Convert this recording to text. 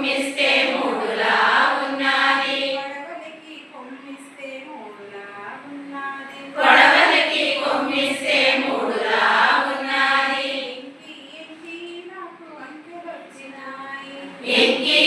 కొమ్మిస్తే మూడులా ఉన్నది. గొడవలకి కొమ్మిస్తే మూడులా ఉన్నది. ఎక్కి